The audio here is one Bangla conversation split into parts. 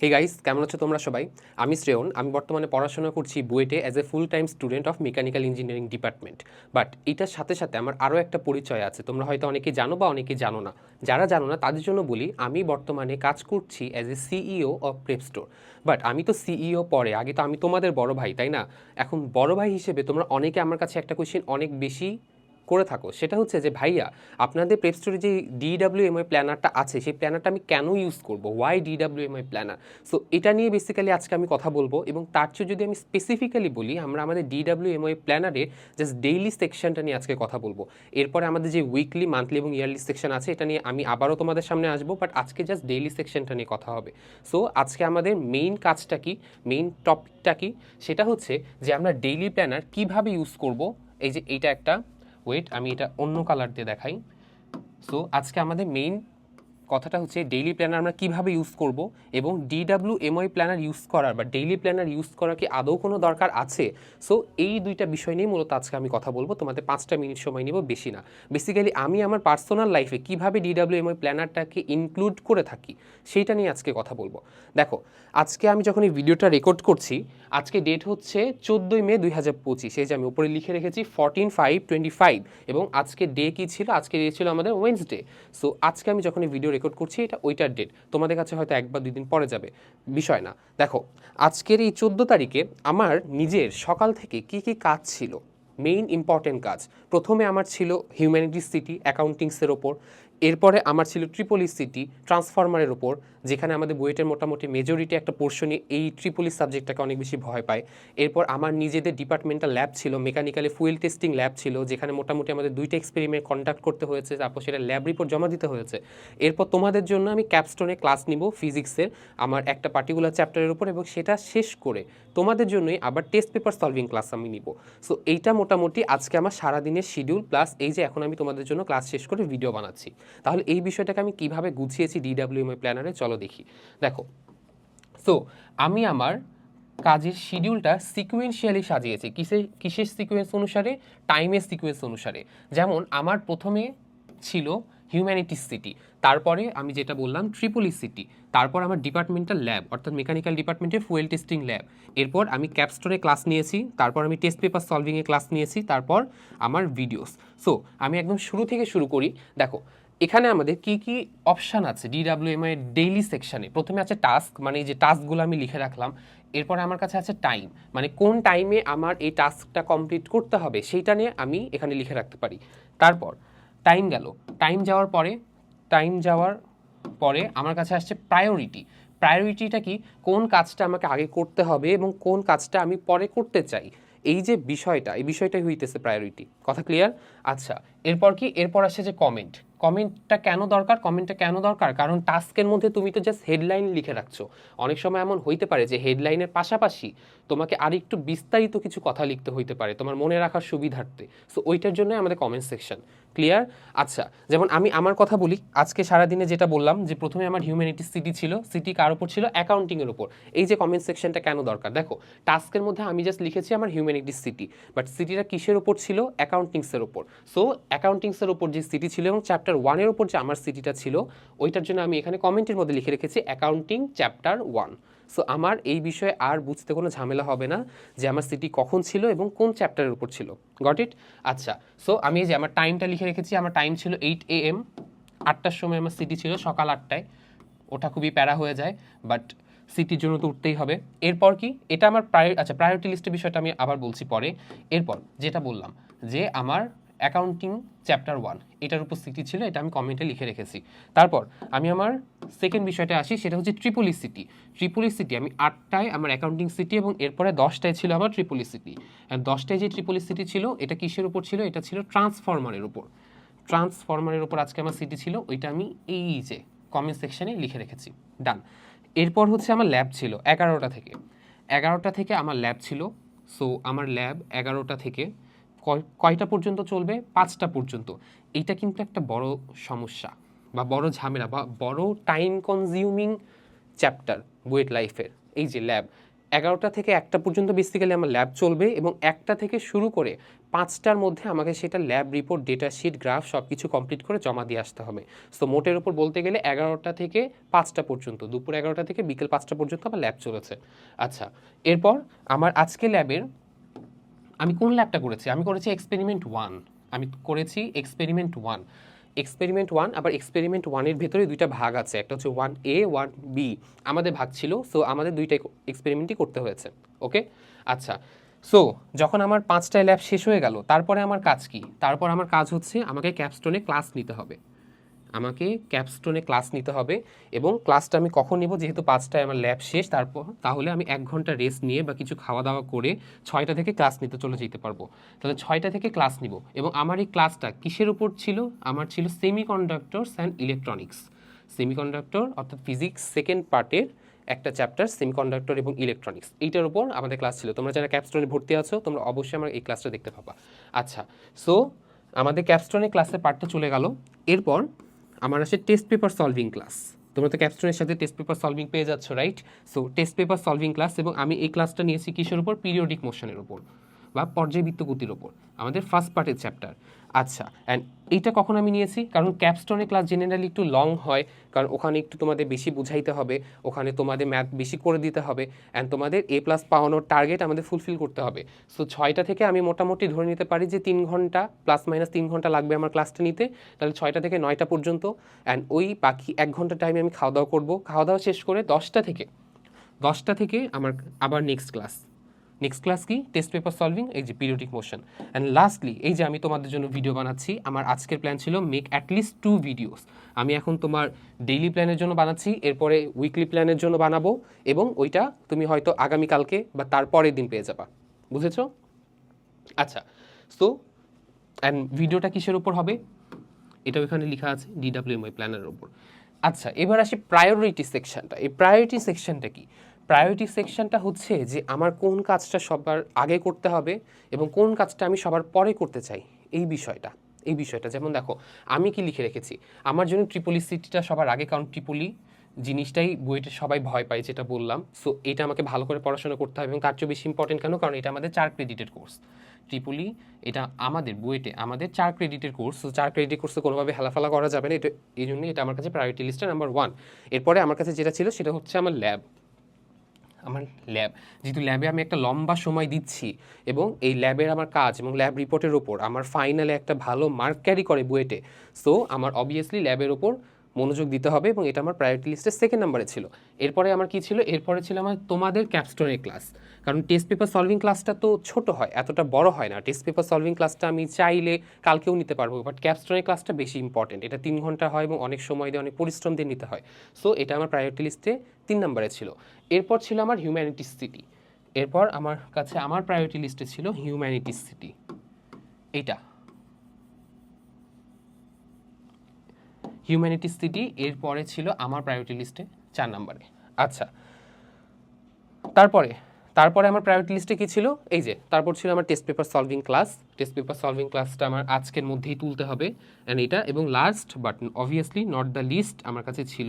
হে গাইস কেমন আছো তোমরা সবাই? আমি শ্রেয়ন, আমি বর্তমানে পড়াশোনা করছি বুয়েটে as a full time student of mechanical engineering department but এটার সাথে সাথে আমার আরও একটা পরিচয় আছে, তোমরা হয়তো অনেকে জানো বা অনেকে জানো না। যারা জানো না, তাদের জন্য বলি, আমি বর্তমানে কাজ করছি as a CEO of prep store but আমি তো সিইও পরে, আগে তো আমি তোমাদের বড় ভাই, তাই না? এখন বড় ভাই হিসেবে তোমরা অনেকে আমার কাছে একটা কোয়েশ্চেন অনেক বেশি করে থাকো। সেটা হচ্ছে যে, ভাইয়া, আপনাদের প্রেপ স্টোরে যে ডিডাব্লিউএমআই প্ল্যানারটা আছে, সেই প্ল্যানারটা আমি কেন ইউজ করব? ওয়াই ডিডাব্লিউএমআই প্ল্যানার সো এটা নিয়ে বেসিক্যালি আজকে আমি কথা বলব এবং তার চেয়ে যদি আমি স্পেসিফিক্যালি বলি, আমরা আমাদের ডিডাব্লিউএমআই প্ল্যানারের জাস্ট ডেইলি সেকশনটা নিয়ে আজকে কথা বলব। এরপরে আমাদের যে উইকলি মান্থলি এবং ইয়ারলি সেকশন আছে, এটা নিয়ে আমি আবারও তোমাদের সামনে আসব বাট আজকে জাস্ট ডেইলি সেকশনটা নিয়ে কথা হবে। সো আজকে আমাদের মেইন কাজটা কি? মেইন টপিকটা কি? সেটা হচ্ছে যে, আমরা ডেইলি প্ল্যানার কীভাবে ইউজ করব? এই যে, এইটা একটা ওয়েট আমি এটা অন্য কালার দিয়ে দেখাই। সো আজকে আমাদের মেইন কথাটা হচ্ছে ডেইলি প্ল্যানার আমরা কীভাবে ইউজ করব এবং ডিডাব্লিউ এমআই প্ল্যানার ইউজ করার বা ডেইলি প্ল্যানার ইউজ করার কি আদৌ কোনো দরকার আছে? সো এই দুইটা বিষয় নিয়ে মূলত আজকে আমি কথা বলব। তোমাদের পাঁচটা মিনিট সময় নিব বেশি না। বেসিক্যালি আমি আমার পার্সোনাল লাইফে কীভাবে ডিডাব্লিউ এমআই প্ল্যানারটাকে ইনক্লুড করে থাকি, সেইটা নিয়ে আজকে কথা বলব। দেখো, আজকে আমি যখন এই ভিডিওটা রেকর্ড করছি, আজকে ডেট হচ্ছে চোদ্দোই মে দুই হাজার পঁচিশ। এই যে আমি উপরে লিখে রেখেছি ফরটিন ফাইভ টোয়েন্টি ফাইভ এবং আজকে ডে কী ছিল? আজকে ডে ছিল আমাদের ওয়েন্সডে সো আজকে আমি যখন এই ভিডিও রেকর্ড করছি, এটা ওইটার ডেট তোমাদের কাছে হয়তো এক বা দুই দিন পরে যাবে। বিষয় না। দেখো, আজকের এই চোদ্দ তারিখে আমার নিজের সকাল থেকে কি কি কাজ ছিল? মেইন ইম্পর্টেন্ট কাজ। প্রথমে আমার ছিল হিউম্যানিটিস সিটি অ্যাকাউন্টিংসের ওপর। এরপরে আমার ছিল ট্রিপলি সিটি ট্রান্সফরমারের ওপর যেখানে আমাদের বুয়েটের মোটামুটি মেজরিটি একটা পোর্শনই এই ট্রিপলি সাবজেক্টটাকে অনেক বেশি ভয় পায়। এরপর আমার নিজেদের ডিপার্টমেন্টাল ল্যাব ছিল মেকানিক্যালি ফুয়েল টেস্টিং ল্যাব ছিল, যেখানে মোটামুটি আমাদের দুইটা এক্সপেরিমেন্ট কন্ডাক্ট করতে হয়েছে, তারপর সেটা ল্যাব রিপোর্ট জমা দিতে হয়েছে। এরপর তোমাদের জন্য আমি ক্যাপস্টোনে ক্লাস নিব ফিজিক্সের আমার একটা পার্টিকুলার চ্যাপ্টারের উপর, এবং সেটা শেষ করে তোমাদের জন্যই আবার টেস্ট পেপার সলভিং ক্লাস আমি নিব। সো এইটা মোটামুটি আজকে আমার সারাদিনের শিডিউল প্লাস এই যে এখন আমি তোমাদের জন্য ক্লাস শেষ করে ভিডিও বানাচ্ছি। তাহলে এই বিষয়টাকে আমি কীভাবে গুছিয়েছি ডিডাব্লিউএমআই প্ল্যানারে চলো দেখি। দেখো সো আমি আমার কাজের শিডিউলটা সিকুয়েন্সিয়ালি সাজিয়েছি। কিসে, কিসের সিকুয়েন্স অনুসারে? টাইমের সিকুয়েন্স অনুসারে। যেমন, আমার প্রথমে ছিল হিউম্যানিটিস সিটি তারপরে আমি যেটা বললাম ট্রিপলি সিটি তারপর আমার ডিপার্টমেন্টাল ল্যাব অর্থাৎ মেকানিক্যাল ডিপার্টমেন্টের ফুয়েল টেস্টিং ল্যাব এরপর আমি ক্যাপস্টোরে ক্লাস নিয়েছি, তারপর আমি টেস্ট পেপার সলভিংয়ে ক্লাস নিয়েছি, তারপর আমার ভিডিওস সো আমি একদম শুরু থেকে শুরু করি। দেখো এখানে আমাদের কি কি অপশান আছে ডিডাব্লিউএম এর ডেইলি সেকশনে প্রথমে আছে টাস্ক মানে এই যে টাস্কগুলো আমি লিখে রাখলাম। এরপরে আমার কাছে আছে টাইম মানে কোন টাইমে আমার এই টাস্কটা কমপ্লিট করতে হবে সেইটা নিয়ে আমি এখানে লিখে রাখতে পারি। তারপর টাইম গেল। টাইম যাওয়ার পরে টাইম যাওয়ার পরে আমার কাছে আসছে প্রায়োরিটি প্রায়োরিটিটা কি? কোন কাজটা আমাকে আগে করতে হবে এবং কোন কাজটা আমি পরে করতে চাই? এই যে বিষয়টা, এই বিষয়টাই হইতেছে প্রায়োরিটি কথা ক্লিয়ার আচ্ছা এরপর কি? এরপর আসে যে কমেন্ট কমেন্টটা কেন দরকার, কমেন্টটা কেন দরকার? কারণ টাস্কের মধ্যে তুমি তো জাস্ট হেডলাইন লিখে রাখছো। অনেক সময় এমন হইতে পারে যে হেডলাইনের পাশাপাশি তোমাকে আর একটু বিস্তারিত কিছু কথা লিখতে হইতে পারে, তোমার মনে রাখার সুবিধার্থে। সো ওইটার জন্য আমাদের কমেন্ট সেকশন ক্লিয়ার আচ্ছা যেমন আমি আমার কথা বলি, আজকে সারাদিনে যেটা বললাম যে প্রথমে আমার হিউম্যানিটিস সিটি ছিল সিটি কার উপর ছিল? অ্যাকাউন্টিংয়ের উপর। এই যে কমেন্ট সেকশনটা কেন দরকার? দেখো টাস্কের মধ্যে আমি জাস্ট লিখেছি আমার হিউম্যানিটিস সিটি বাট সিটিটা কিসের উপর ছিল? অ্যাকাউন্টিংসের উপর। সো অ্যাকাউন্টিংসের উপর যে সিটি ছিল এবং চ্যাপ্টার ওয়ানের ওপর যে আমার সিটিটা ছিল, ওইটার জন্য আমি এখানে কমেন্টের মধ্যে লিখে রেখেছি অ্যাকাউন্টিং চ্যাপ্টার ওয়ান সো আমার এই বিষয়ে আর বুঝতে কোনো ঝামেলা হবে না যে আমার সিটি কখন ছিল এবং কোন চ্যাপ্টারের উপর ছিল। গট ইট আচ্ছা সো আমি যে আমার টাইমটা লিখে রেখেছি, আমার টাইম ছিল এইট এ এম আটটার সময় আমার সিটি ছিল সকাল আটটায়। ওটা খুবই প্যারা হয়ে যায় বাট সিটির জন্য তো উঠতেই হবে। এরপর কি? এটা আমার প্রায় আচ্ছা প্রায়োরিটি লিস্টের বিষয়টা আমি আবার বলছি পরে। এরপর যেটা বললাম যে আমার অ্যাকাউন্টিং চ্যাপ্টার ওয়ান এটার সিটি ছিল, এটা আমি কমেন্টে লিখে রেখেছি। তারপর আমি আমার সেকেন্ড বিষয়টা আসি, সেটা হচ্ছে ট্রিপলি সিটি ট্রিপলি সিটি আমি আটটায় আমার অ্যাকাউন্টিং সিটি এবং এরপরে দশটায় ছিল আমার ট্রিপলি সিটি দশটায় যে ট্রিপলি সিটি ছিল, এটা কিসের উপর ছিল? এটা ছিল ট্রান্সফরমারের উপর। ট্রান্সফরমারের উপর আজকে আমার সিটি ছিল, ওইটা আমি এই যে কমেন্ট সেকশানে লিখে রেখেছি। ডান এরপর হচ্ছে আমার ল্যাব ছিল, এগারোটা থেকে। এগারোটা থেকে আমার ল্যাব ছিল সো আমার ল্যাব এগারোটা থেকে কয়টা পর্যন্ত চলবে? পাঁচটা পর্যন্ত। এইটা কিন্তু একটা বড় সমস্যা বা বড় ঝামেলা বা বড় টাইম কনজিউমিং চ্যাপ্টার বুয়েট লাইফের এই যে ল্যাব এগারোটা থেকে একটা পর্যন্ত বেসিক্যালি আমার ল্যাব চলবে এবং একটা থেকে শুরু করে পাঁচটার মধ্যে আমাকে সেটা lab report data sheet graph সব কিছু কমপ্লিট করে জমা দিয়ে আসতে হবে। সো মোটের উপর বলতে গেলে এগারোটা থেকে পাঁচটা পর্যন্ত, দুপুর এগারোটা থেকে বিকেল পাঁচটা পর্যন্ত আমার ল্যাব চলেছে। আচ্ছা এরপর আমার আজকে ল্যাবের আমি কোন ল্যাবটা করেছি? আমি করেছি এক্সপেরিমেন্ট ওয়ান আমি করেছি এক্সপেরিমেন্ট ওয়ান এক্সপেরিমেন্ট ওয়ান আবার এক্সপেরিমেন্ট ওয়ানের ভেতরে দুইটা ভাগ আছে। একটা হচ্ছে ওয়ান এ ওয়ান বি আমাদের ভাগ ছিল সো আমাদের দুইটা এক্সপেরিমেন্টই করতে হয়েছে ওকে আচ্ছা সো যখন আমার পাঁচটায় ল্যাব শেষ হয়ে গেল, তারপরে আমার কাজ কি? তারপর আমার কাজ হচ্ছে আমাকে ক্যাপস্টোনে ক্লাস নিতে হবে। আমাকে ক্যাপস্টোনে ক্লাস নিতে হবে এবং ক্লাসটা আমি কখন নেব যেহেতু পাঁচটায় আমার ল্যাব শেষ, তারপর তাহলে আমি এক ঘণ্টা রেস্ট নিয়ে বা কিছু খাওয়া দাওয়া করে ছয়টা থেকে ক্লাস নিতে চলে যেতে পারব। তাহলে ছয়টা থেকে ক্লাস নিব এবং আমার এই ক্লাসটা কিসের উপর ছিল? আমার ছিল সেমিকন্ডাক্টরস অ্যান্ড ইলেকট্রনিক্স সেমিকন্ডাক্টর অর্থাৎ ফিজিক্স সেকেন্ড পার্টের একটা চ্যাপ্টার সেমিকন্ডাক্টর এবং ইলেকট্রনিক্স এইটার উপর আমাদের ক্লাস ছিল। তোমরা যারা ক্যাপস্টোনে ভর্তি আছো, তোমরা অবশ্যই আমার এই ক্লাসটা দেখতে পাবা। আচ্ছা সো আমাদের ক্যাপস্টোনে ক্লাসের পার্টটা চলে গেল। এরপর আমার আছে টেস্ট পেপার সলভিং ক্লাস তোমরা তো ক্যাপস্টনের সাথে টেস্ট পেপার সলভিং পেয়ে যাচ্ছ right so test paper solving class এবং আমি এই ক্লাসটা নিয়েছি কিসের উপর? পিরিয়ডিক মোশনের উপর বা পর্যায়বৃত্ত গতির ওপর আমাদের ফার্স্ট পার্টের চ্যাপ্টার আচ্ছা অ্যান্ড এইটা কখন আমি নিয়েছি? কারণ ক্যাপস্টোনের ক্লাস জেনারেলি একটু লং হয়, কারণ ওখানে একটু তোমাদের বেশি বুঝাইতে হবে, ওখানে তোমাদের ম্যাথ বেশি করে দিতে হবে অ্যান্ড তোমাদের এ প্লাস পাওয়ানোর টার্গেট আমাদের ফুলফিল করতে হবে। সো ছয়টা থেকে আমি মোটামুটি ধরে নিতে পারি যে তিন ঘণ্টা প্লাস মাইনাস তিন ঘণ্টা লাগবে আমার ক্লাসটা নিতে। তাহলে ছয়টা থেকে নয়টা পর্যন্ত অ্যান্ড ওই বাকি এক ঘণ্টা টাইমে আমি খাওয়া দাওয়া করব। খাওয়া দাওয়া শেষ করে দশটা থেকে দশটা থেকে আমার, আবার নেক্সট ক্লাস নেক্সট ক্লাস কি? টেস্ট পেপার সলভিং এই যে পিরিয়ডিক মোশন অ্যান্ড লাস্টলি এই যে আমি তোমাদের জন্য ভিডিও বানাচ্ছি, আমার আজকের প্ল্যান ছিল মেক অ্যাটলিস্ট টু ভিডিওস আমি এখন তোমার ডেইলি প্ল্যানের জন্য বানাচ্ছি, এরপরে উইকলি প্ল্যানের জন্য বানাবো, এবং ওইটা তুমি হয়তো আগামীকালকে বা তারপরের দিন পেয়ে যাবা। বুঝেছ? আচ্ছা সো অ্যান্ড ভিডিওটা কিসের উপর হবে? এটাও এখানে লেখা আছে ডিডাব্লিউএমআই প্ল্যানের উপর। আচ্ছা এবার আসি প্রায়োরিটি সেকশনটা এই প্রায়োরিটি সেকশনটা কি? প্রায়োরিটি সেকশনটা হচ্ছে যে আমার কোন কাজটা সবার আগে করতে হবে এবং কোন কাজটা আমি সবার পরে করতে চাই, এই বিষয়টা এই বিষয়টা। যেমন দেখো, আমি কি লিখে রেখেছি? আমার জন্য ট্রিপলি সিটিটা সবার আগে, কারণ ট্রিপলি জিনিসটাই বইটা সবাই ভয় পায়, যেটা বললাম। সো এটা আমাকে ভালো করে পড়াশোনা করতে হবে এবং তার চেয়ে বেশি ইম্পর্টেন্ট কেন? কারণ এটা আমাদের চার ক্রেডিটের কোর্স ট্রিপলি এটা আমাদের বুয়েটে আমাদের চার ক্রেডিটের কোর্স তো চার ক্রেডিট কোর্সে কোনোভাবে হেলাফেলা করা যাবে না। এটা, এই জন্যই এটা আমার কাছে প্রায়োরিটি লিস্টে নাম্বার ওয়ান এরপরে আমার কাছে যেটা ছিল, সেটা হচ্ছে আমার ল্যাব আমার ল্যাব যেহেতু ল্যাবে আমি একটা লম্বা সময় দিচ্ছি এবং এই ল্যাবের আমার কাজ এবং ল্যাব রিপোর্টের ওপর আমার ফাইনালে একটা ভালো মার্ক ক্যারি করে বুয়েটে। সো আমার অবভিয়াসলি ল্যাবের ওপর মনোযোগ দিতে হবে এবং এটা আমার প্রায়োরিটি লিস্টের সেকেন্ড নাম্বারে ছিল। এরপরে আমার কি ছিল? এরপরে ছিল আমার তোমাদের ক্যাপস্টোনের ক্লাস কারণ টেস্ট পেপার সলভিং ক্লাসটা তো ছোট হয়, এতটা বড় হয় না। টেস্ট পেপার সলভিং ক্লাসটা আমি চাইলে কালকেও নিতে পারব বাট ক্যাপস্টোনের ক্লাসটা বেশি ইম্পর্টেন্ট এটা তিন ঘণ্টা হয় এবং অনেক সময় দিয়ে, অনেক পরিশ্রম দিয়ে নিতে হয়। সো এটা আমার প্রায়োরিটি লিস্টে তিন নাম্বারে ছিল। এরপর ছিল আমার হিউম্যানিটিস সিটি এরপর আমার কাছে, আমার প্রায়োরিটি লিস্টে ছিল হিউম্যানিটিস সিটি এইটা। হিউম্যানিটিস সিটি এরপরে ছিল আমার প্রায়োরিটি লিস্টে চার নম্বরে আচ্ছা তারপরে তারপরে আমার প্রায়োরিটি লিস্টে কী ছিল? এই যে, তারপর ছিল আমার test paper solving class test paper solving ক্লাসটা আমার আজকের মধ্যেই তুলতে হবে। অ্যান্ড এটা, এবং last but obviously not the least আমার কাছে ছিল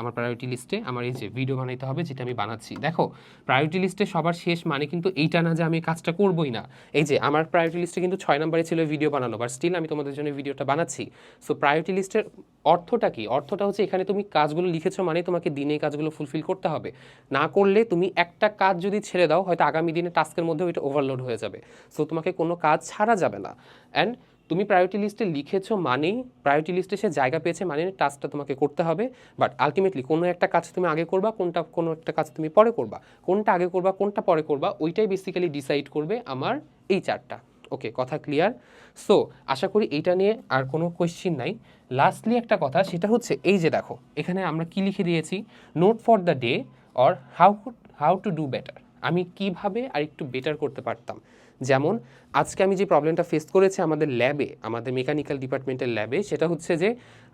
আমার প্রায়োরিটি লিস্টে আমার এই যে ভিডিও বানাইতে হবে যেটা আমি বানাচ্ছি। দেখো প্রায়োরিটি লিস্টে সবার শেষ মানে কিন্তু এইটা না যে আমি কাজটা করবোই না। এই যে আমার প্রায়োরিটি লিস্টে কিন্তু ছয় নম্বরে ছিল ভিডিও বানানো বাট স্টিল আমি তোমাদের জন্য ভিডিওটা বানাচ্ছি। সো প্রায়োরিটি লিস্টের অর্থটা কি? অর্থটা হচ্ছে এখানে তুমি কাজগুলো লিখেছো মানে তোমাকে দিনে কাজগুলো ফুলফিল করতে হবে। না করলে তুমি একটা কাজ যদি ছেড়ে দাও, হয়তো আগামী দিনে টাস্কের মধ্যে ওইটা ওভারলোড হয়ে যাবে। সো তোমাকে কোনো কাজ ছাড়া যাবে না। অ্যান্ড তুমি প্রায়োরিটি লিস্টে লিখেছো মানেই প্রায়োরিটি লিস্টে সে জায়গা পেয়েছে মানে টাস্কটা তোমাকে করতে হবে বাট আলটিমেটলি কোনো একটা কাজ তুমি আগে করবা, কোনটা, কোনো একটা কাজ তুমি পরে করবা। কোনটা আগে করবা, কোনটা পরে করবা, ওইটাই বেসিক্যালি ডিসাইড করবে আমার এই চারটা ওকে কথা ক্লিয়ার সো আশা করি এইটা নিয়ে আর কোনো কোয়েশ্চিন নাই। লাস্টলি একটা কথা, সেটা হচ্ছে এই যে দেখো, এখানে আমরা কি লিখে দিয়েছি? Note for the day or how how to do better আমি কীভাবে আর একটু বেটার করতে পারতাম? যেমন, আজকে আমি যে প্রবলেমটা ফেস করেছি আমাদের ল্যাবে আমাদের মেকানিক্যাল ডিপার্টমেন্টের ল্যাবে সেটা হচ্ছে যে,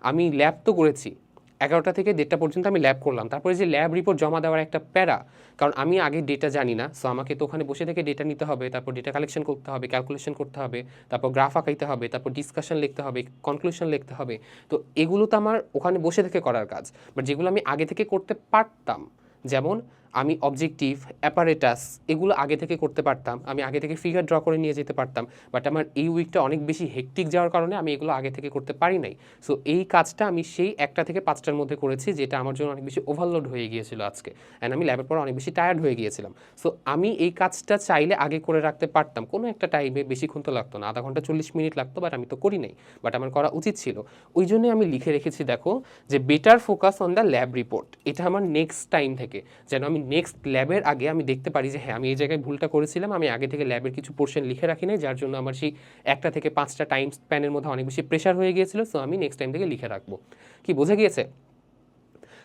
আমি ল্যাব তো করেছি। এগারোটা থেকে দেড়টা পর্যন্ত আমি ল্যাব করলাম। তারপরে যে ল্যাব রিপোর্ট জমা দেওয়ার একটা প্যারা, কারণ আমি আগে ডেটা জানি না সো আমাকে তো ওখানে বসে থেকে ডেটা নিতে হবে, তারপর ডেটা কালেকশন করতে হবে ক্যালকুলেশন করতে হবে, তারপর গ্রাফ আঁকাইতে হবে, তারপর ডিসকাশন লিখতে হবে কনক্লুশন লিখতে হবে। তো এগুলো তো আমার ওখানে বসে থেকে করার কাজ। বাট যেগুলো আমি আগে থেকে করতে পারতাম, যেমন আমি অবজেক্টিভ অ্যাপারেটাস এগুলো আগে থেকে করতে পারতাম। আমি আগে থেকে ফিগার ড্র করে নিয়ে যেতে পারতাম। বাট আমার এই উইকটা অনেক বেশি হেকটিক যাওয়ার কারণে আমি এগুলো আগে থেকে করতে পারি নাই। সো এই কাজটা আমি সেই একটা থেকে পাঁচটার মধ্যে করেছি, যেটা আমার জন্য অনেক বেশি ওভারলোড হয়ে গিয়েছিল আজকে। অ্যান্ড আমি ল্যাবের পর অনেক বেশি টায়ার্ড হয়ে গিয়েছিলাম। সো আমি এই কাজটা চাইলে আগে করে রাখতে পারতাম। কোনো একটা টাইমে বেশিক্ষণ তো লাগতো না। আধা ঘণ্টা চল্লিশ মিনিট লাগতো বাট আমি তো করি নাই। বাট আমার করা উচিত ছিল। ওই জন্যই আমি লিখে রেখেছি, দেখো, যে better focus on the lab report এটা আমার নেক্সট টাইম থেকে। যেন আমি নেক্সট ল্যাবের আগে আমি দেখতে পারি যে হ্যাঁ আমি এই জায়গায় ভুলটা করেছিলাম, আমি আগে থেকে ল্যাবের কিছু পোর্শন লিখে রাখি নাই, যার জন্য আমার সেই একটা থেকে পাঁচটা টাইম স্প্যানের মধ্যে অনেক বেশি প্রেশার হয়ে গিয়েছিল সো আমি নেক্সট টাইম থেকে লিখে রাখব। কি, বোঝা গিয়েছে?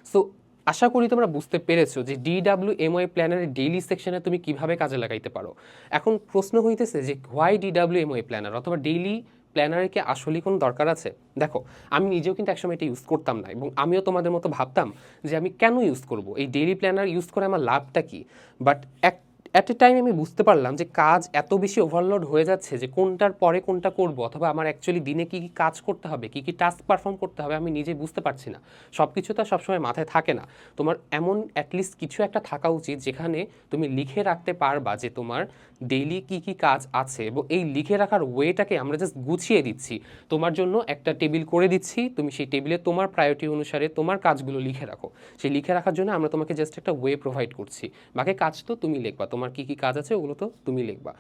সো আশা করি তোমরা বুঝতে পেরেছ যে ডিডাব্লিউ এমওয়াই প্ল্যানারের ডেইলি সেকশনে তুমি কীভাবে কাজে লাগাইতে পারো। এখন প্রশ্ন হইতেছে যে হোয়াই ডিডাব্লিউ এমওয়াই প্ল্যানার অথবা ডেইলি প্ল্যানারের কি আসলেই কোনো দরকার আছে? দেখো, আমি নিজেও কিন্তু একসময় এটা ইউজ করতাম না এবং আমিও তোমাদের মতো ভাবতাম যে আমি কেন ইউজ করব? এই ডেইলি প্ল্যানার ইউজ করে আমার লাভটা কি? বাট এক অ্যাট এ টাইম আমি বুঝতে পারলাম যে কাজ এত বেশি ওভারলোড হয়ে যাচ্ছে যে কোনটার পরে কোনটা করব অথবা আমার অ্যাকচুয়ালি দিনে কী কী কাজ করতে হবে, কী কী টাস্ক পারফর্ম করতে হবে আমি নিজে বুঝতে পারছি না। সব কিছু তো সবসময় মাথায় থাকে না। তোমার এমন অ্যাটলিস্ট কিছু একটা থাকা উচিত যেখানে তুমি লিখে রাখতে পারবা যে তোমার ডেইলি কী কী কাজ আছে এবং এই লিখে রাখার ওয়েটাকে আমরা জাস্ট গুছিয়ে দিচ্ছি। তোমার জন্য একটা টেবিল করে দিচ্ছি, তুমি সেই টেবিলে তোমার প্রায়োরিটি অনুসারে তোমার কাজগুলো লিখে রাখো। সেই লিখে রাখার জন্য আমরা তোমাকে জাস্ট একটা ওয়ে প্রোভাইড করছি। বাকি কাজ তো তুমি লিখবা তোমার কি কি কাজ আছে ওগুলো তো তুমি লিখবা।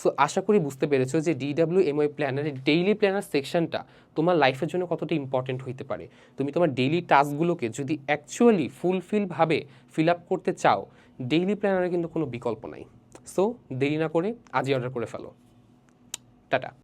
সো আশা করি বুঝতে পেরেছ যে ডিডাব্লিউ এমওয়াই প্ল্যানারের ডেইলি প্ল্যানার সেকশনটা তোমার লাইফের জন্য কতটা ইম্পর্টেন্ট হইতে পারে। তুমি তোমার ডেইলি টাস্কগুলোকে যদি অ্যাকচুয়ালি ফুলফিলভাবে ফিল আপ করতে চাও ডেইলি প্ল্যানারে কিন্তু কোনো বিকল্প নাই। সো দেরি না করে আজই অর্ডার করে ফেলো। টাটা।